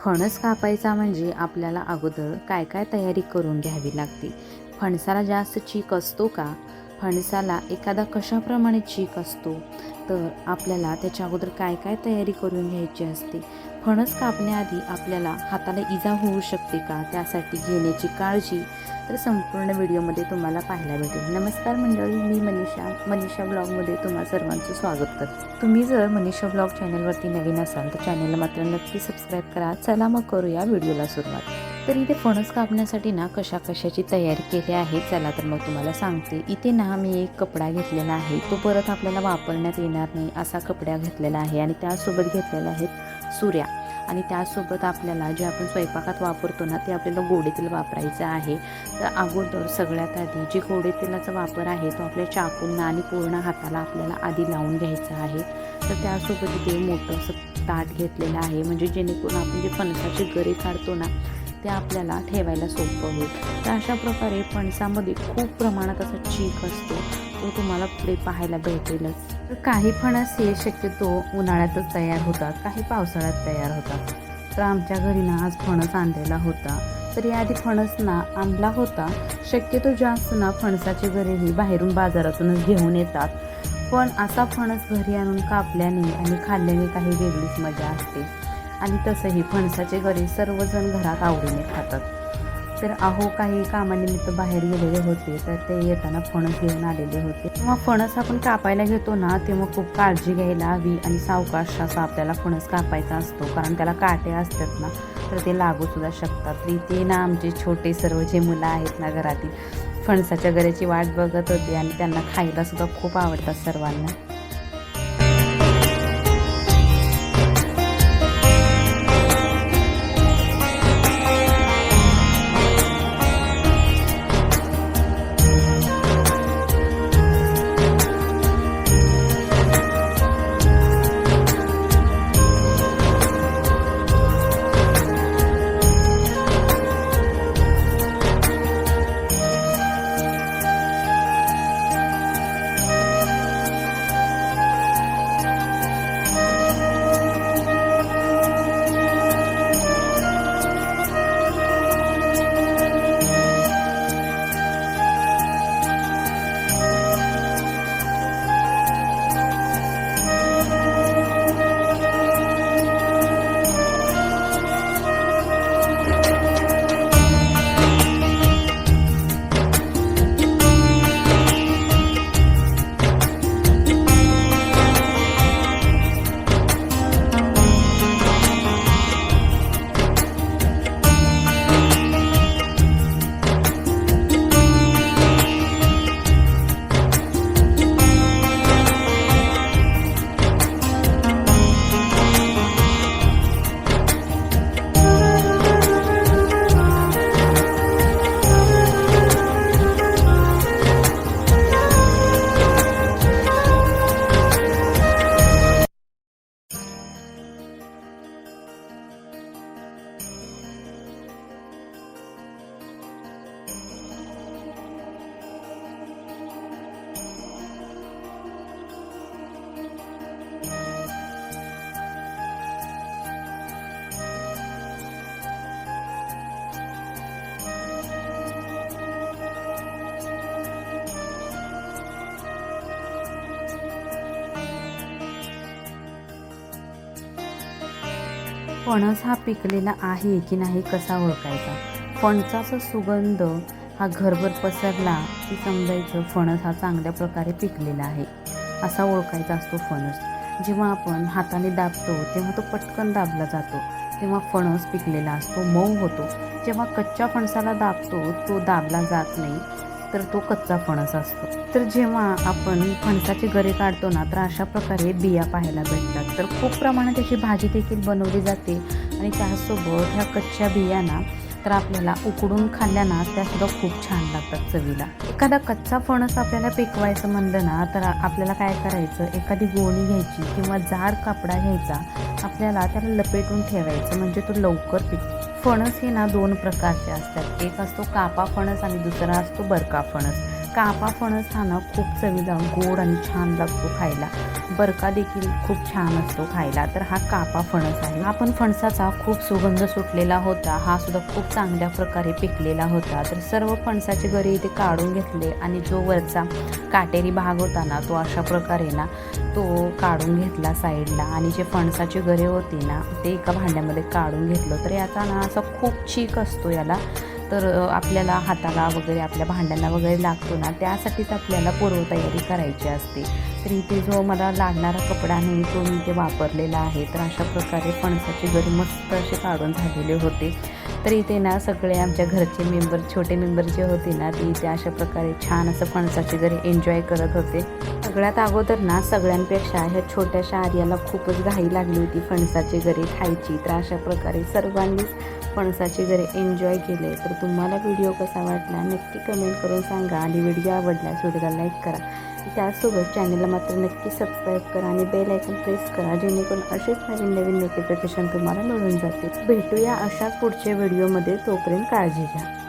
फणस कापायचा म्हणजे आपल्याला अगोदर काय काय तयारी करून घ्यावी लागते? फणसाला जास्त चीक असतो का? फणसाला एखादा कशाप्रमाणे चीक असतो तर आपल्याला त्याच्या अगोदर काय काय तयारी करून घ्यायची असते? फणस कापण्याआधी आपल्याला हाताला इजा होऊ शकते का? त्यासाठी घेण्याची काळजी तर संपूर्ण व्हिडिओमध्ये तुम्हाला पाहायला भेटेल. नमस्कार मंडळी मी मनीषा. मनीषा ब्लॉगमध्ये तुम्हा सर्वांचं स्वागत करते. तुम्ही जर मनीषा ब्लॉग चॅनलवरती नवीन असाल तर चॅनलला मात्र नक्की सबस्क्राईब करा. चला मग करूया व्हिडिओला सुरुवात. तर इथे फणस कापण्यासाठी ना कशा कशाची तयारी केली आहे? चला तर मग तुम्हाला सांगते. इथे ना मी एक कपडा घेतलेला आहे. तो परत आपल्याला वापरण्यात येणार नाही असा कपडा घेतलेला आहे आणि त्यासोबत घेतलेला आहेत सुऱ्या. आणि त्यासोबत आपल्याला जे आपण स्वयंपाकात वापरतो ना ते आपल्याला गोडे तेल वापरायचं आहे. तर अगोदर सगळ्यात आधी जे गोडे तेलाचा वापर आहे तो आपल्या चाकूंना आणि पूर्ण हाताला आपल्याला आधी लावून घ्यायचा आहे. तर त्यासोबत इथे मोठं असं ताट घेतलेलं आहे. म्हणजे जेणेकरून आपण जे फणसाचे गरे काढतो ना ते आपल्याला ठेवायला सोपं होईल. तर अशा प्रकारे फणसामध्ये खूप प्रमाणात असा चीक असतो. तो तुम्हाला पुढे पाहायला भेटेलच. तर काही फणस हे शक्यतो उन्हाळ्यातच तयार होतात काही पावसाळ्यात तयार होतात. तर आमच्या घरी ना आज फणस आणलेला होता. तर याआधी फणस ना आणला होता. शक्यतो जास्त ना फणसाचे घरेही बाहेरून बाजारातूनच घेऊन येतात. पण असा फणस घरी आणून कापल्याने आणि खाल्ल्याने काही वेगळीच मजा असते. आणि तसंही फणसाचे गरे सर्वजण घरात आवडीने खातात. तर अहो काही कामानिमित्त बाहेर गेलेले होते तर ते येताना फणस घेऊन आलेले होते. तेव्हा फणस आपण कापायला घेतो ना तेव्हा खूप काळजी घ्यायला हवी आणि सावकाश असा आपल्याला फणस कापायचा असतो कारण त्याला काटे असतात ना तर ते लागू सुद्धा शकतात. तर इथे ना आमचे छोटे सर्व जे मुलं आहेत ना घरातील फणसाच्या गऱ्याची वाट बघत होते आणि त्यांना खायला सुद्धा खूप आवडतात सर्वांना. फणस हा पिकलेला आहे की नाही कसा ओळखायचा? फणसाचा सुगंध हा घरभर पसरला की समजायचं फणस हा चांगल्या प्रकारे पिकलेला आहे. असा ओळखायचा असतो फणस. जेव्हा आपण हाताने दाबतो तेव्हा तो पटकन दाबला जातो. तेव्हा फणस पिकलेला असतो मऊ होतो. जेव्हा कच्च्या फणसाला दाबतो तो दाबला जात नाही. तर तो कच्चा फणस असतो. तर जेव्हा आपण फणसाचे गरे काढतो ना तर अशा प्रकारे बिया पाहायला भेटतात. तर खूप प्रमाणात त्याची भाजी देखील बनवली जाते आणि त्यासोबत ह्या कच्च्या बियांना तर आपल्याला उकडून खाल्ल्या ना त्यासुद्धा खूप छान लागतात चवीला. एखादा कच्चा फणस आपल्याला पिकवायचं म्हणलं ना तर आपल्याला काय करायचं? एखादी गोणी घ्यायची किंवा जाड कापडा घ्यायचा आपल्याला त्याला लपेटून ठेवायचं. म्हणजे तो लवकर पिक फणस हे ना दोन प्रकारचे असतात. एक असतो कापा फणस आणि दुसरा असतो बरका फणस. कापा फणस हा ना खूप चवीला गोड आणि छान लागतो खायला. बरका देखील खूप छान असतो खायला. तर हा कापा फणस आहे. आपण फणसाचा खूप सुगंध सुटलेला होता. हा सुद्धा खूप चांगल्या प्रकारे पिकलेला होता. तर सर्व फणसाचे गरे इथे काढून घेतले आणि जो वरचा काटेरी भाग होता ना तो अशा प्रकारे ना तो काढून घेतला साईडला. आणि जे फणसाचे गरे होते ना ते एका भांड्यामध्ये काढून घेतलं. तर याचा ना असा खूप चीक असतो याला. तर आपल्याला हाताला वगैरे आपल्या भांड्यांना वगैरे लागतो ना त्यासाठीच आपल्याला पूर्वतयारी करायची असते. तर इथे जो मला लागणारा कपडा नाही तो मी इथे वापरलेला आहे. तर अशा प्रकारे फणसाचे गरी मस्त असे काढून झालेले होते. तर इथे ना सगळे आमच्या घरचे मेंबर छोटे मेंबर जे होते ना ते इथे अशा प्रकारे छान असं फणसाचे घरी एन्जॉय करत होते. सगळ्यात अगोदर ना सगळ्यांपेक्षा ह्या छोट्याशा आर्याला खूपच घाई लागली होती फणसाचे घरी खायची. तर अशा प्रकारे सर्वांनीच फणसाचे घरे एन्जॉय केले. तर तुम्हाला व्हिडिओ कसा वाटला नक्की कमेंट करून सांगा आणि व्हिडिओ आवडल्यास व्हिडिओला लाईक करा. त्यासोबत चॅनलला मात्र नक्की सबस्क्राईब करा आणि बेल आयकन प्रेस करा जेणेकरून असेच नवीन नवीन नोटिफिकेशन तुम्हाला मिळून जातील. भेटूया अशाच पुढच्या व्हिडिओमध्ये तोपर्यंत काळजी घ्या.